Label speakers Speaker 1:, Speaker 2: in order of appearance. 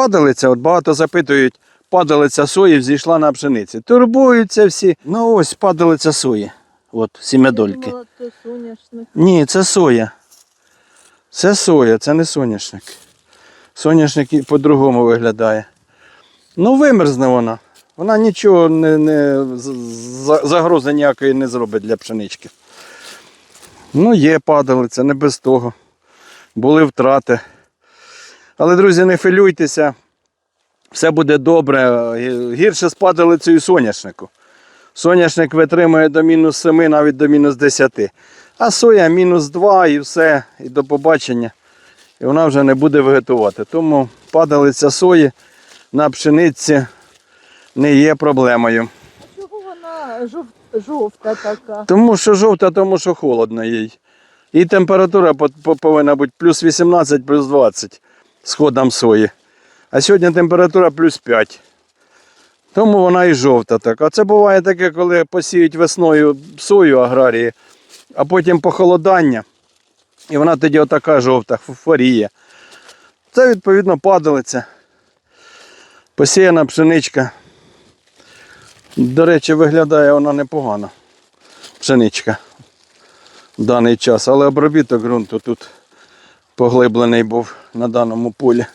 Speaker 1: падалиця, от багато запитують, падалиця сої взійшла на пшениці. Турбуються всі. Ну ось падалиця сої. От,
Speaker 2: соняшник.
Speaker 1: Ні, це соя. Це соя, це не соняшник. Соняшник по-другому виглядає. Ну, вимерзне вона. Вона нічого не, не загрози ніякої не зробить для пшенички. Ну, є падалиця, не без того. Були втрати. Але, друзі, не хвилюйтеся. Все буде добре. Гірше з падалицею соняшнику. Соняшник витримує до мінус 7, навіть до мінус 10. А соя мінус 2 і все, і до побачення. І вона вже не буде вегетувати. Тому падалиця сої на пшениці не є проблемою.
Speaker 2: А чого вона жовта така?
Speaker 1: Тому що жовта, тому що холодно їй. І температура по- по- повинна бути плюс 18, плюс 20 з ходом сої. А сьогодні температура плюс 5. Тому вона і жовта така. А це буває таке, коли посіють весною сою аграрії, а потім похолодання. І вона тоді отака жовта, фосфоріє. Це відповідно падалиця. Посіяна пшеничка. До речі, виглядає вона непогано. Пшеничка в даний час, але обробіток ґрунту тут поглиблений був на даному полі.